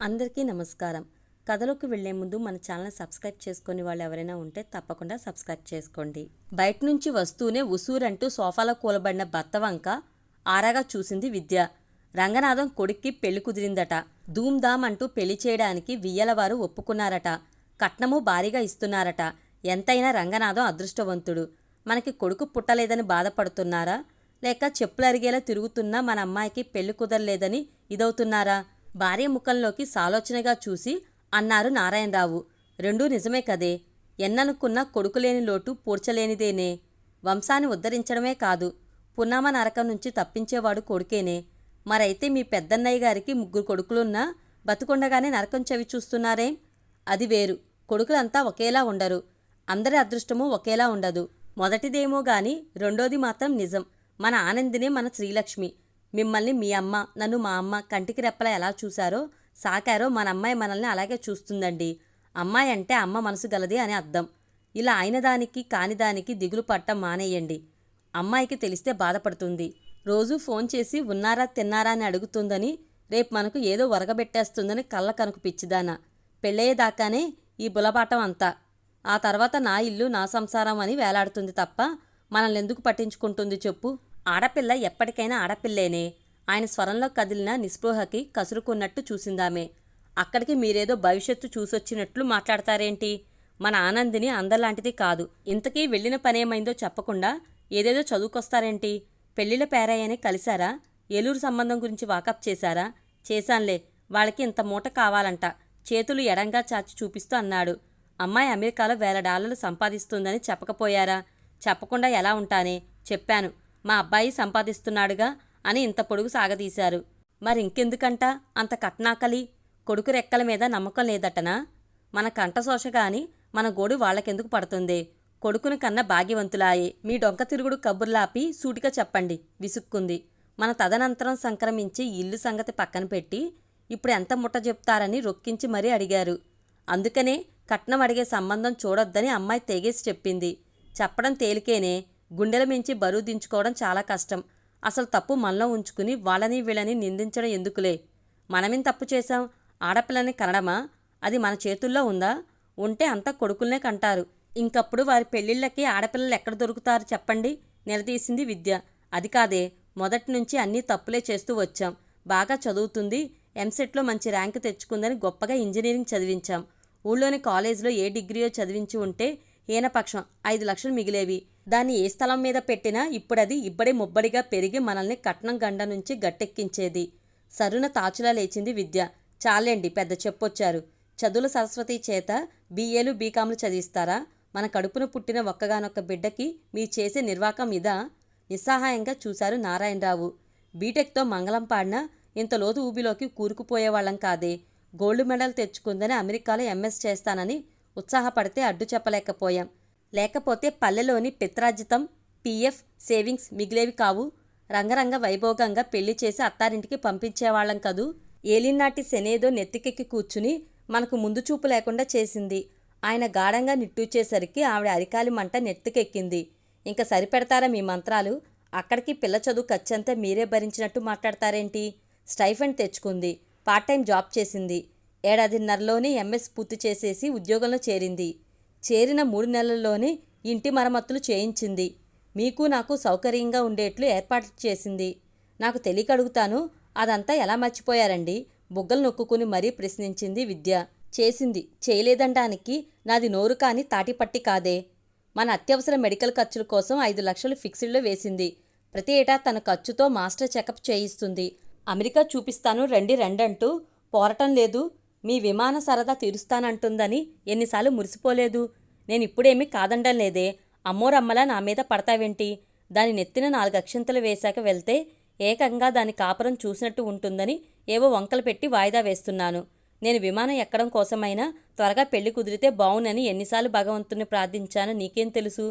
అందరికీ నమస్కారం. కథలోకి వెళ్ళే ముందు మన ఛానల్ సబ్స్క్రైబ్ చేసుకుని వాళ్ళు ఎవరైనా ఉంటే తప్పకుండా సబ్స్క్రైబ్ చేసుకోండి. బయట నుంచి వస్తూనే ఉసూరంటూ సోఫాలో కూలబడిన భర్త వంక ఆరాగా చూసింది విద్య. రంగనాథం కొడుక్కి పెళ్ళి కుదిరిందట. ధూమ్ధామ్ అంటూ పెళ్ళి చేయడానికి వియ్యలవారు ఒప్పుకున్నారట. కట్నము భారీగా ఇస్తున్నారట. ఎంతైనా రంగనాథం అదృష్టవంతుడు. మనకి కొడుకు పుట్టలేదని బాధపడుతున్నారా? లేక చెప్పులు అరిగేలా తిరుగుతున్నా మన అమ్మాయికి పెళ్ళి కుదరలేదని ఇదవుతున్నారా? భార్య ముఖంలోకి సాలోచనగా చూసి అన్నారు నారాయణరావు రెండూ నిజమే కదే. ఎన్ననుకున్న కొడుకులేని లోటు పూడ్చలేనిదేనే. వంశాన్ని ఉద్ధరించడమే కాదు పున్నామ నరకం నుంచి తప్పించేవాడు కొడుకేనే. మరైతే మీ పెద్దన్నయ్య గారికి ముగ్గురు కొడుకులున్నా బతుకుండగానే నరకం చవి చూస్తున్నారేం? అది వేరు. కొడుకులంతా ఒకేలా ఉండరు. అందరి అదృష్టము ఒకేలా ఉండదు. మొదటిదేమో గాని రెండోది మాత్రం నిజం. మన ఆనందినే మన శ్రీలక్ష్మి. మిమ్మల్ని మీ అమ్మ నన్ను మా అమ్మ కంటికి రెప్పలా ఎలా చూశారో సాకారో మన అమ్మాయి మనల్ని అలాగే చూస్తుందండి. అమ్మాయి అంటే అమ్మ మనసు గలది అని అర్థం. ఇలా అయిన దానికి కాని దానికి దిగులు పట్టం మానేయండి. అమ్మాయికి తెలిస్తే బాధపడుతుంది. రోజూ ఫోన్ చేసి ఉన్నారా తిన్నారా అని అడుగుతుందని రేపు మనకు ఏదో వరగబెట్టేస్తుందని కళ్ళ కనుకు పిచ్చిదానా. పెళ్ళయ్యేదాకానే ఈ బులబాటం అంతా. ఆ తర్వాత నా ఇల్లు నా సంసారం అని వేలాడుతుంది తప్ప మనల్ని ఎందుకు పట్టించుకుంటుంది చెప్పు. ఆడపిల్ల ఎప్పటికైనా ఆడపిల్లేనే. ఆయన స్వరంలో కదిలిన నిస్పృహకి కసురుకున్నట్టు చూసిందామే. అక్కడికి మీరేదో భవిష్యత్తు చూసొచ్చినట్లు మాట్లాడతారేంటి? మన ఆనందిని అందలాంటిది కాదు. ఇంతకీ వెళ్ళిన పనేమైందో చెప్పకుండా ఏదేదో చదువుకొస్తారేంటి? పెళ్ళిళ్ళ పేరాయని కలిశారా? ఏలూరు సంబంధం గురించి వాకప్ చేశారా? చేశాన్లే. వాళ్ళకి ఇంత మూట కావాలంట. చేతులు ఎడంగా చాచి చూపిస్తూ అన్నాడు. అమ్మాయి అమెరికాలో వేల డాలర్లు సంపాదిస్తుందని చెప్పకపోయారా? చెప్పకుండా ఎలా ఉంటానే? చెప్పాను. మా అబ్బాయి సంపాదిస్తున్నాడుగా అని ఇంత పొడుగు సాగదీశారు. మరింకెందుకంట? అంత కట్నాకలి కొడుకు రెక్కల మీద నమ్మకం లేదటనా? మన కంటశోష గాని మన గోడు వాళ్ళకెందుకు పడుతుంది? కొడుకుని కన్న భాగ్యవంతులాయే. మీ డొంక తిరుగుడు కబుర్లాపి సూటిగా చెప్పండి విసుక్కుంది. మన తదనంతరం సంక్రమించి ఇల్లు సంగతి పక్కన పెట్టి ఇప్పుడు ఎంత ముట్ట చెప్తారని రొక్కించి మరీ అడిగారు. అందుకనే కట్నం అడిగే సంబంధం చూడొద్దని అమ్మాయి తెగేసి చెప్పింది. చెప్పడం తేలికేనే గుండెల మించి బరువు దించుకోవడం చాలా కష్టం. అసలు తప్పు మనలో ఉంచుకుని వాళ్ళని వీళ్ళని నిందించడం ఎందుకులే? మనమేం తప్పు చేశాం? ఆడపిల్లని కనడమా? అది మన చేతుల్లో ఉందా? ఉంటే అంతా కొడుకుల్నే కంటారు. ఇంకప్పుడు వారి పెళ్ళిళ్ళకి ఆడపిల్లలు ఎక్కడ దొరుకుతారు చెప్పండి? నిలదీసింది విద్య. అది కాదే మొదటి నుంచి అన్నీ తప్పులే చేస్తూ వచ్చాం. బాగా చదువుతుంది ఎంసెట్లో మంచి ర్యాంకు తెచ్చుకుందని గొప్పగా ఇంజనీరింగ్ చదివించాం. ఊళ్ళోని కాలేజీలో ఏ డిగ్రీయో చదివించి ఉంటే హీనపక్షం ఐదు లక్షలు మిగిలేవి. దాన్ని ఏ స్థలం మీద పెట్టినా ఇప్పుడది ఇబ్బడి ముబ్బడిగా పెరిగి మనల్ని కట్నం గండ నుంచి గట్టెక్కించేది. సరున తాచులా లేచింది విద్య. చాలేండి పెద్ద చెప్పొచ్చారు. చదువుల సరస్వతి చేత బీఏలు బీకాంలు చదివిస్తారా? మన కడుపున పుట్టిన ఒక్కగానొక్క బిడ్డకి మీరు చేసే నిర్వాకం ఇదా? నిస్సహాయంగా చూశారు నారాయణరావు. బీటెక్తో మంగళం పాడినా ఇంత లోతు ఊబిలోకి కూరుకుపోయేవాళ్ళం కాదే. గోల్డ్ మెడల్ తెచ్చుకుందని అమెరికాలో ఎంఎస్ చేస్తానని ఉత్సాహపడితే అడ్డు చెప్పలేకపోయాం. లేకపోతే పల్లెలోని పిత్రాజితం పీఎఫ్ సేవింగ్స్ మిగిలేవి కావు. రంగరంగ వైభోగంగా పెళ్ళి చేసి అత్తారింటికి పంపించేవాళ్ళం కదూ. ఏలినాటి శనేదో నెత్తికెక్కి కూర్చుని మనకు ముందు చూపు లేకుండా చేసింది. ఆయన గాఢంగా నిట్టూచేసరికి ఆవిడ అరికాలి మంట నెత్తికెక్కింది. ఇంక సరిపెడతారా మీ మంత్రాలు? అక్కడికి పిల్ల చదువు ఖర్చంతా మీరే భరించినట్టు మాట్లాడతారేంటి? స్టైఫండ్ తెచ్చుకుంది. పార్ట్ టైం జాబ్ చేసింది. ఏడాదిన్నరలోనే ఎంఎస్ పూర్తి చేసేసి ఉద్యోగంలో చేరింది. చేరిన మూడు నెలల్లోనే ఇంటి మరమ్మతులు చేయించింది. మీకు నాకు సౌకర్యంగా ఉండేట్లు ఏర్పాట్లు చేసింది. నాకు తెలియక అడుగుతాను అదంతా ఎలా మర్చిపోయారండి? బుగ్గలు నొక్కుకుని మరీ ప్రశ్నించింది విద్య. చేసింది. చేయలేదనడానికి నాది నోరు కాని తాటిపట్టి కాదే. మన అత్యవసర మెడికల్ ఖర్చుల కోసం ఐదు లక్షలు ఫిక్స్డ్లో వేసింది. ప్రతి ఏటా తన ఖర్చుతో మాస్టర్ చెకప్ చేయిస్తుంది. అమెరికా చూపిస్తాను రండి రండంటూ పోరటం లేదు. మీ విమాన సరదా తీరుస్తానంటుందని ఎన్నిసార్లు మురిసిపోలేదు. నేను ఇప్పుడేమీ కాదండం లేదే. అమ్మోరమ్మలా నా మీద పడతావేంటి? దాని నెత్తిన నాలుగక్షంతలు వేశాక వెళ్తే ఏకంగా దాని కాపురం చూసినట్టు ఉంటుందని ఏవో వంకలు పెట్టి వాయిదా వేస్తున్నాను. నేను విమానం ఎక్కడం కోసమైనా త్వరగా పెళ్ళి కుదిరితే బావునని ఎన్నిసార్లు భగవంతుని ప్రార్థించానో నీకేం తెలుసు?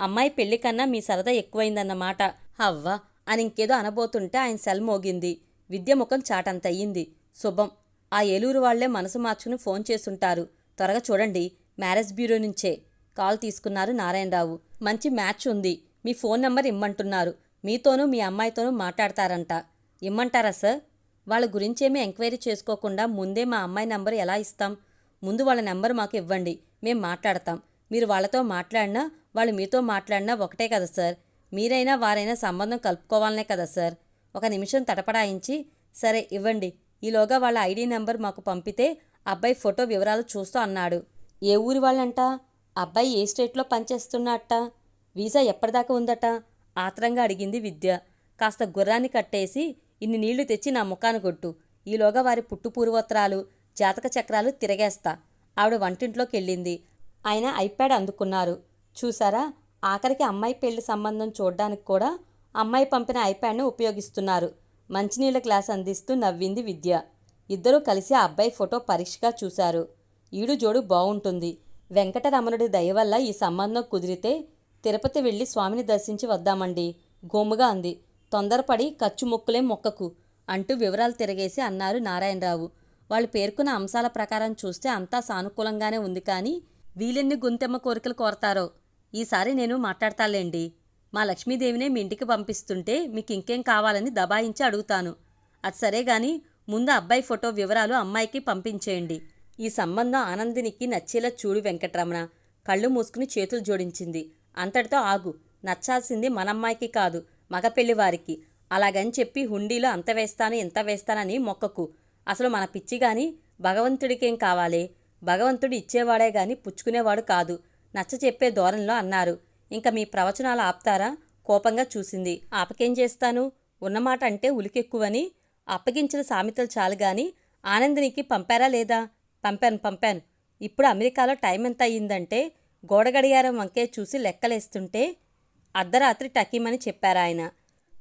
అమ్మాయి పెళ్ళి కన్నా మీ సరదా ఎక్కువైందన్నమాట. హవ్వ అని ఇంకేదో అనబోతుంటే ఆయన సెల్ మోగింది. విద్య ముఖం చాటంత అయ్యింది శుభం. ఆ ఏలూరు వాళ్ళే మనసు మార్చుకుని ఫోన్ చేసుంటారు త్వరగా చూడండి మ్యారేజ్ బ్యూరో నుంచే. కాల్ తీసుకున్నారు నారాయణరావు. మంచి మ్యాచ్ ఉంది. మీ ఫోన్ నంబర్ ఇమ్మంటున్నారు. మీతోనూ మీ అమ్మాయితోనూ మాట్లాడతారంట. ఇమ్మంటారా సార్? వాళ్ళ గురించేమీ ఎంక్వైరీ చేసుకోకుండా ముందే మా అమ్మాయి నెంబర్ ఎలా ఇస్తాం? ముందు వాళ్ళ నెంబర్ మాకు ఇవ్వండి. మేము మాట్లాడతాం. మీరు వాళ్ళతో మాట్లాడినా వాళ్ళు మీతో మాట్లాడినా ఒకటే కదా సార్. మీరైనా వారైనా సంబంధం కలుపుకోవాలనే కదా సార్. ఒక నిమిషం తటపడాయించి సరే ఇవ్వండి. ఈలోగా వాళ్ళ ఐడి నెంబర్ మాకు పంపితే అబ్బాయి ఫోటో వివరాలు చూస్తూ అన్నాడు. ఏ ఊరి వాళ్ళంట? అబ్బాయి ఏ స్టేట్లో పనిచేస్తున్నట్ట వీసా ఎప్పటిదాకా ఉందట? ఆత్రంగా అడిగింది విద్య. కాస్త గుర్రాన్ని కట్టేసి ఇన్ని నీళ్ళు తెచ్చి నా ముఖాను కొట్టు. ఈలోగా వారి పుట్టు పూర్వోత్తరాలు జాతక చక్రాలు తిరగేస్తా. ఆవిడ వంటింట్లోకి వెళ్ళింది ఆయన ఐప్యాడ్ అందుకున్నారు. చూసారా? ఆఖరికి అమ్మాయి పెళ్ళి సంబంధం చూడ్డానికి కూడా అమ్మాయి పంపిన ఐప్యాడ్ను ఉపయోగిస్తున్నారు. మంచినీళ్ళ గ్లాస్ అందిస్తూ నవ్వింది విద్య. ఇద్దరూ కలిసి ఆ అబ్బాయి ఫోటో పరీక్షగా చూశారు. ఈడు జోడు బాగుంటుంది వెంకటరమణుడి దయ వల్ల ఈ సంబంధం కుదిరితే తిరుపతి వెళ్ళి స్వామిని దర్శించి వద్దామండి గోముగా అంది. తొందరపడి ఖర్చు మొక్కులే మొక్కకు అంటూ వివరాలు తిరగేసి అన్నారు నారాయణరావు. వాళ్ళు పేర్కొన్న అంశాల ప్రకారం చూస్తే అంతా సానుకూలంగానే ఉంది కానీ వీలెన్ని గుంతెమ్మ కోరికలు కోరతారో? ఈసారి నేను మాట్లాడతాలేండి. మా లక్ష్మీదేవినే మీ ఇంటికి పంపిస్తుంటే మీకు ఇంకేం కావాలని దబాయించి అడుగుతాను. అది సరే గాని ముందు అబ్బాయి ఫోటో వివరాలు అమ్మాయికి పంపించేయండి. ఈ సంబంధం ఆనందినికి నచ్చేలా చూడు వెంకటరమణ. కళ్ళు మూసుకుని చేతులు జోడించింది. అంతటితో ఆగు. నచ్చాల్సింది మనమ్మాయికి కాదు మగ పెళ్ళివారికి అలాగని చెప్పి హుండీలో అంత వేస్తాను ఇంత వేస్తానని మొక్కకు. అసలు మన పిచ్చి గాని భగవంతుడికేం కావాలి? భగవంతుడు ఇచ్చేవాడే గాని పుచ్చుకునేవాడు కాదు. నచ్చ చెప్పే ధోరణిలో అన్నారు. ఇంకా మీ ప్రవచనాలు ఆపుతారా? కోపంగా చూసింది. ఆపకేం చేస్తాను? ఉన్నమాట అంటే ఉలికెక్కువని అప్పగించిన సామెతలు చాలు గాని ఆనందినికి పంపారా లేదా? పంపాను పంపాను. ఇప్పుడు అమెరికాలో టైం ఎంత అయ్యిందంటే గోడ గడియారం వంకే చూసి లెక్కలేస్తుంటే అర్ధరాత్రి టకీమని చెప్పారాయన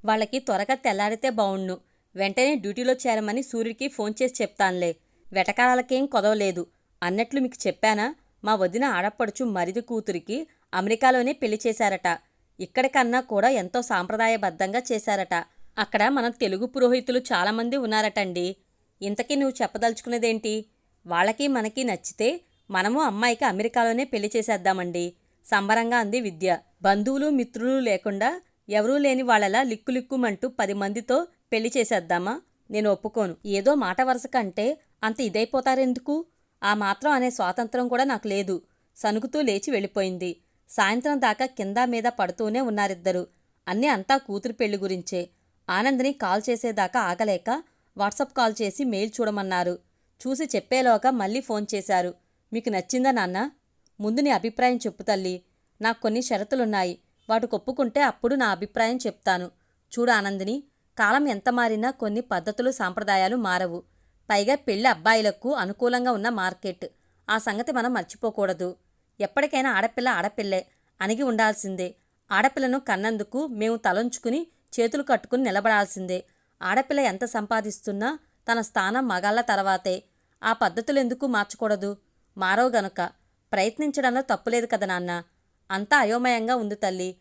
వాళ్ళకి త్వరగా తెల్లారితే బావుండు. వెంటనే డ్యూటీలో చేరమని సూర్యుడికి ఫోన్ చేసి చెప్తానులే. వెటకారాలకేం కొదవలేదు. అన్నట్లు మీకు చెప్పానా? మా వదిన ఆడపడుచు మరిది కూతురికి అమెరికాలోనే పెళ్ళి చేశారట. ఇక్కడికన్నా కూడా ఎంతో సాంప్రదాయబద్ధంగా చేశారట. అక్కడ మన తెలుగు పురోహితులు చాలామంది ఉన్నారటండి. ఇంతకీ నువ్వు చెప్పదలుచుకున్నదేంటి? వాళ్ళకి మనకి నచ్చితే మనము అమ్మాయికి అమెరికాలోనే పెళ్ళి చేసేద్దామండి. సంబరంగా అంది విద్య. బంధువులు మిత్రులు లేకుండా ఎవరూ లేని వాళ్ళలా లిక్కులిక్కుమంటూ పది మందితో పెళ్ళి చేసేద్దామా? నేను ఒప్పుకోను. ఏదో మాట వరుస కంటే అంత ఇదైపోతారెందుకు? ఆ మాత్రం అనే స్వాతంత్రం కూడా నాకు లేదు. సనుగుతూ లేచి వెళ్ళిపోయింది. సాయంత్రం దాకా కింద మీద పడుతూనే ఉన్నారిద్దరు. అన్నీ అంతా కూతురు పెళ్ళి గురించే. ఆనంద్ని కాల్ చేసేదాకా ఆగలేక వాట్సాప్ కాల్ చేసి మెయిల్ చూడమన్నారు. చూసి చెప్పేలోగా మళ్ళీ ఫోన్ చేశారు. మీకు నచ్చిందా నాన్న? ముందు నీ అభిప్రాయం చెప్పు తల్లి. నాకు కొన్ని షరతులున్నాయి. వాటికి ఒప్పుకుంటే అప్పుడు నా అభిప్రాయం చెప్తాను. చూడు ఆనందిని కాలం ఎంత మారినా కొన్ని పద్ధతులు సాంప్రదాయాలు మారవు. పైగా పెళ్ళి అబ్బాయిలకు అనుకూలంగా ఉన్న మార్కెట్. ఆ సంగతి మనం మర్చిపోకూడదు. ఎప్పటికైనా ఆడపిల్ల ఆడపిల్లే అణిగి ఉండాల్సిందే. ఆడపిల్లను కన్నందుకు మేము తలంచుకుని చేతులు కట్టుకుని నిలబడాల్సిందే. ఆడపిల్ల ఎంత సంపాదిస్తున్నా తన స్థానం మగాళ్ళ తర్వాతే. ఆ పద్ధతులెందుకు మార్చకూడదు? మారో గనుక. ప్రయత్నించడంలో తప్పులేదు కదా నాన్న. అంతా అయోమయంగా ఉంది తల్లి.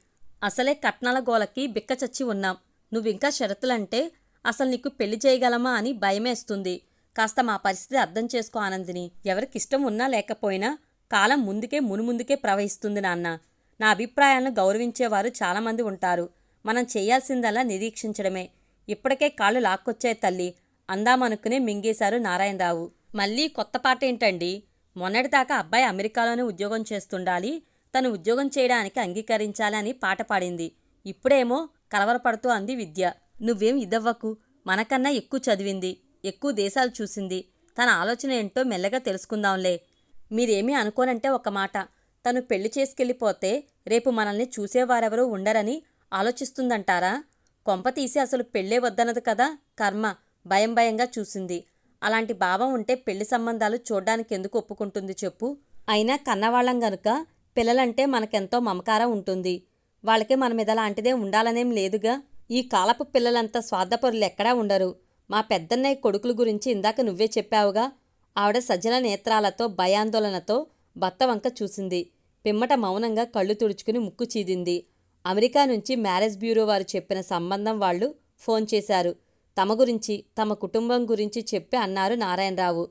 అసలే కట్నాల గోలకి బిక్కచచ్చి ఉన్నాం. నువ్వింకా షరతులంటే అసలు నీకు పెళ్ళి చేయగలమా అని భయమేస్తుంది. కాస్త మా పరిస్థితి అర్థం చేసుకో ఆనందిని. ఎవరికిష్టం ఉన్నా లేకపోయినా కాలం ముందుకే మునుముందుకే ప్రవహిస్తుంది నాన్న. నా అభిప్రాయాలను గౌరవించేవారు చాలామంది ఉంటారు. మనం చేయాల్సిందల్లా నిరీక్షించడమే. ఇప్పటికే కాళ్ళు లాక్కొచ్చాయి తల్లి. అందామనుకునే మింగేశారు నారాయణరావు. మళ్ళీ కొత్త పాట ఏంటండి? మొన్నటిదాకా అబ్బాయి అమెరికాలోనే ఉద్యోగం చేస్తుండాలి. తను ఉద్యోగం చేయడానికి అంగీకరించాలి అని పాట పాడింది. ఇప్పుడేమో కలవరపడుతూ అంది విద్య. నువ్వేం ఇదవ్వకు? మనకన్నా ఎక్కువ చదివింది. ఎక్కువ దేశాలు చూసింది. తన ఆలోచన ఏంటో మెల్లగా తెలుసుకుందాంలే. మీరేమీ అనుకోనంటే ఒక మాట. తను పెళ్ళి చేసుకెళ్ళిపోతే రేపు మనల్ని చూసేవారెవరూ ఉండరని ఆలోచిస్తుందంటారా? కొంప తీసి అసలు పెళ్ళే వద్దన్నది కదా? కర్మ భయం భయంగా చూసింది. అలాంటి భావం ఉంటే పెళ్ళి సంబంధాలు చూడ్డానికి ఎందుకు ఒప్పుకుంటుంది చెప్పు. అయినా కన్నవాళ్ళం గనుక పిల్లలంటే మనకెంతో మమకారం ఉంటుంది. వాళ్ళకి మన మీద లాంటిదే ఉండాలనేం లేదుగా? ఈ కాలపు పిల్లలంతా స్వార్థపరులు ఎక్కడా ఉండరు. మా పెద్దన్నయ్య కొడుకుల గురించి ఇందాక నువ్వే చెప్పావుగా ఆవిడ సజ్జల నేత్రాలతో భయాందోళనతో భర్త వంక చూసింది. పిమ్మట మౌనంగా కళ్ళు తుడుచుకుని ముక్కు చీదింది. అమెరికా నుంచి మ్యారేజ్ బ్యూరో వారు చెప్పిన సంబంధం వాళ్ళు ఫోన్ చేశారు. తమ గురించి తమ కుటుంబం గురించి చెప్పి అన్నారు నారాయణరావు.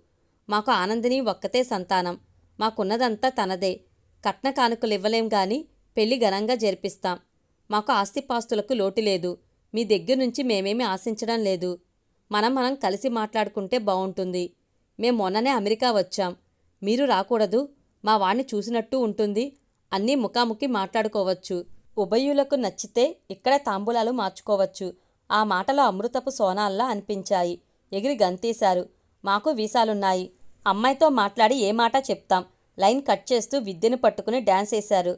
మాకు ఆనందిని ఒక్కతే సంతానం. మాకున్నదంతా తనదే. కట్న కానుకలు ఇవ్వలేం గాని పెళ్ళి ఘనంగా జరిపిస్తాం. మాకు ఆస్తిపాస్తులకు లోటు లేదు. మీ దగ్గర నుంచి మేమేమీ ఆశించడం లేదు. మనం మనం కలిసి మాట్లాడుకుంటే బాగుంటుంది మేం మొన్ననే అమెరికా వచ్చాం. మీరు రాకూడదు. మా వాణ్ణి చూసినట్టు ఉంటుంది. అన్నీ ముఖాముఖి మాట్లాడుకోవచ్చు. ఉభయులకు నచ్చితే ఇక్కడే తాంబూలాలు మార్చుకోవచ్చు. ఆ మాటలో అమృతపు సోనాల్లా అనిపించాయి. ఎగిరి గంతీశారు. మాకు వీసాలున్నాయి. అమ్మాయితో మాట్లాడి ఏ మాట చెప్తాం? లైన్ కట్ చేస్తూ విద్యను పట్టుకుని డ్యాన్స్ వేశారు.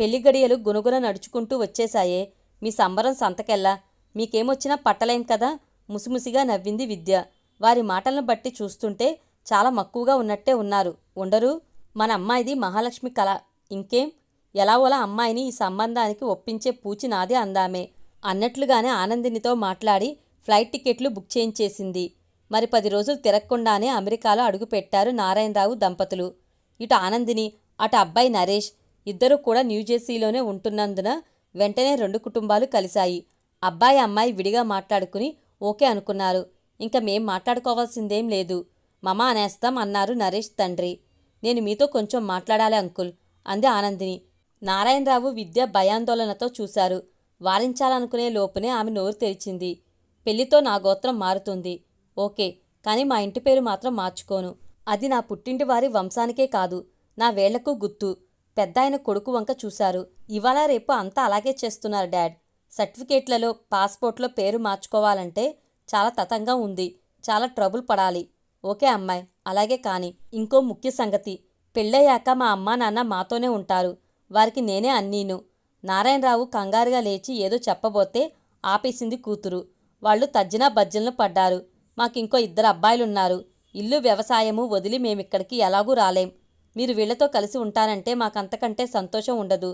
పెళ్ళి గడియలు గునుగున నడుచుకుంటూ వచ్చేశాయే. మీ సంబరం సంతకెల్లా. మీకేమొచ్చినా పట్టలేం కదా? ముసిముసిగా నవ్వింది విద్య. వారి మాటలను బట్టి చూస్తుంటే చాలా మక్కువగా ఉన్నట్టే ఉన్నారు. ఉండరు. మన అమ్మాయిది మహాలక్ష్మి కళ. ఇంకేం? ఎలాగోలా అమ్మాయిని ఈ సంబంధానికి ఒప్పించే పూచి నాదే అందామే. అన్నట్లుగానే ఆనందినితో మాట్లాడి ఫ్లైట్ టికెట్లు బుక్ చేయించేసింది. మరి పది రోజులు తిరగకుండానే అమెరికాలో అడుగుపెట్టారు నారాయణరావు దంపతులు. ఇటు ఆనందిని అటు అబ్బాయి నరేష్. ఇద్దరూ కూడా న్యూజెర్సీలోనే ఉంటున్నందున వెంటనే రెండు కుటుంబాలు కలిశాయి. అబ్బాయి అమ్మాయి విడిగా మాట్లాడుకుని ఓకే అనుకున్నారు. ఇంకా మేం మాట్లాడుకోవాల్సిందేం లేదు. మమ అనేస్తాం అన్నారు నరేష్ తండ్రి. నేను మీతో కొంచెం మాట్లాడాలి అంకుల్ అంది ఆనందిని. నారాయణరావు విద్య భయాందోళనతో చూశారు. వారించాలనుకునే లోపునే ఆమె నోరు తెరిచింది. పెళ్ళితో నా గోత్రం మారుతుంది. ఓకే కానీ మా ఇంటి పేరు మాత్రం మార్చుకోను. అది నా పుట్టింటి వారి వంశానికే కాదు నా వేళ్ళకు గుర్తు. పెద్దాయన కొడుకు వంక చూశారు. ఇవాళ రేపు అంతా అలాగే చేస్తున్నారు డాడ్. సర్టిఫికేట్లలో పాస్పోర్ట్లో పేరు మార్చుకోవాలంటే చాలా తతంగా ఉంది. చాలా ట్రబుల్ పడాలి. ఓకే అమ్మాయి. అలాగే కాని ఇంకో ముఖ్య సంగతి. పెళ్ళయ్యాక మా అమ్మా నాన్న మాతోనే ఉంటారు. వారికి నేనే అన్నీను. నారాయణరావు కంగారుగా లేచి ఏదో చెప్పబోతే ఆపేసింది కూతురు. వాళ్ళు తజ్జినా బజ్జలను పడ్డారు. మాకింకో ఇద్దరు అబ్బాయిలున్నారు. ఇల్లు వ్యవసాయము వదిలి మేమిక్కడికి ఎలాగూ రాలేం. మీరు వీళ్ళతో కలిసి ఉంటానంటే మాకంతకంటే సంతోషం ఉండదు.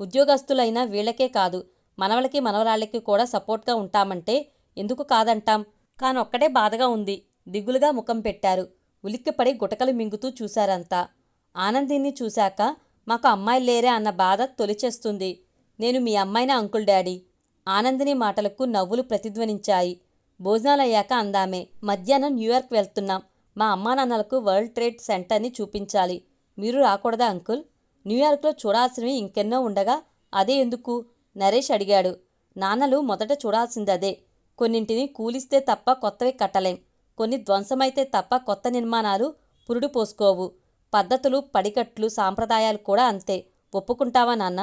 ఉద్యోగస్తులైనా వీళ్ళకే కాదు. మనవలకి మనవరాళ్ళకి కూడా సపోర్ట్గా ఉంటామంటే ఎందుకు కాదంటాం? కానొక్కడే బాధగా ఉంది. దిగులుగా ముఖం పెట్టారు. ఉలిక్కిపడి గుటకలు మింగుతూ చూశారంతా. ఆనందిని చూశాక మాకు అమ్మాయి లేరే అన్న బాధ తొలిచేస్తుంది. నేను మీ అమ్మాయిన అంకుల్ డాడీ? ఆనందిని మాటలకు నవ్వులు ప్రతిధ్వనించాయి. భోజనాలయ్యాక అందామే మధ్యాహ్నం న్యూయార్క్ వెళ్తున్నాం. మా అమ్మా నాన్నలకు వరల్డ్ ట్రేడ్ సెంటర్ని చూపించాలి. మీరు రాకూడదా అంకుల్? న్యూయార్క్లో చూడాల్సినవి ఇంకెన్నో ఉండగా అదే ఎందుకు? నరేష్ అడిగాడు. నాన్నలు మొదట చూడాల్సిందదే. కొన్నింటిని కూలిస్తే తప్ప కొత్తవి కట్టలేం. కొన్ని ధ్వంసమైతే తప్ప కొత్త నిర్మాణాలు పురుడు పోసుకోవు. పద్ధతులు పడికట్లు సాంప్రదాయాలు కూడా అంతే. ఒప్పుకుంటావా నాన్న?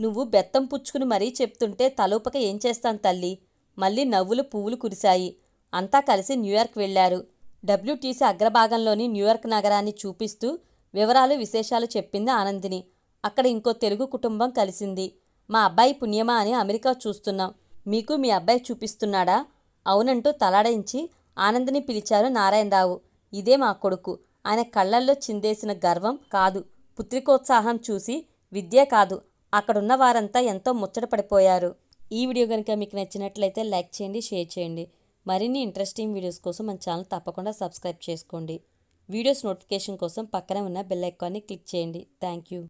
నువ్వు బెత్తం పుచ్చుకుని మరీ చెప్తుంటే తలోపక ఏం చేస్తాను తల్లి? మళ్ళీ నవ్వులు పువ్వులు కురిశాయి. అంతా కలిసి న్యూయార్క్ వెళ్ళారు డబ్ల్యూటీసీ అగ్రభాగంలోని న్యూయార్క్ నగరాన్ని చూపిస్తూ వివరాలు విశేషాలు చెప్పింది ఆనందిని. అక్కడ ఇంకో తెలుగు కుటుంబం కలిసింది. మా అబ్బాయి పుణ్యమా అని అమెరికా చూస్తున్నాం. మీకు మీ అబ్బాయి చూపిస్తున్నాడా? అవునంటూ తలాడించి ఆనందిని పిలిచారు నారాయణరావు. ఇదే మా కొడుకు. ఆయన కళ్ళల్లో చిందేసిన గర్వం కాదు. పుత్రికోత్సాహం చూసి విద్యే కాదు. అక్కడున్న వారంతా ఎంతో ముచ్చటపడిపోయారు ఈ వీడియో కనుక మీకు నచ్చినట్లయితే లైక్ చేయండి షేర్ చేయండి. మరిన్ని ఇంట్రెస్టింగ్ వీడియోస్ కోసం మన ఛానల్ తప్పకుండా సబ్స్క్రైబ్ చేసుకోండి. వీడియోస్ నోటిఫికేషన్ కోసం పక్కనే ఉన్న బెల్ ఐకాన్ని క్లిక్ చేయండి. Thank you.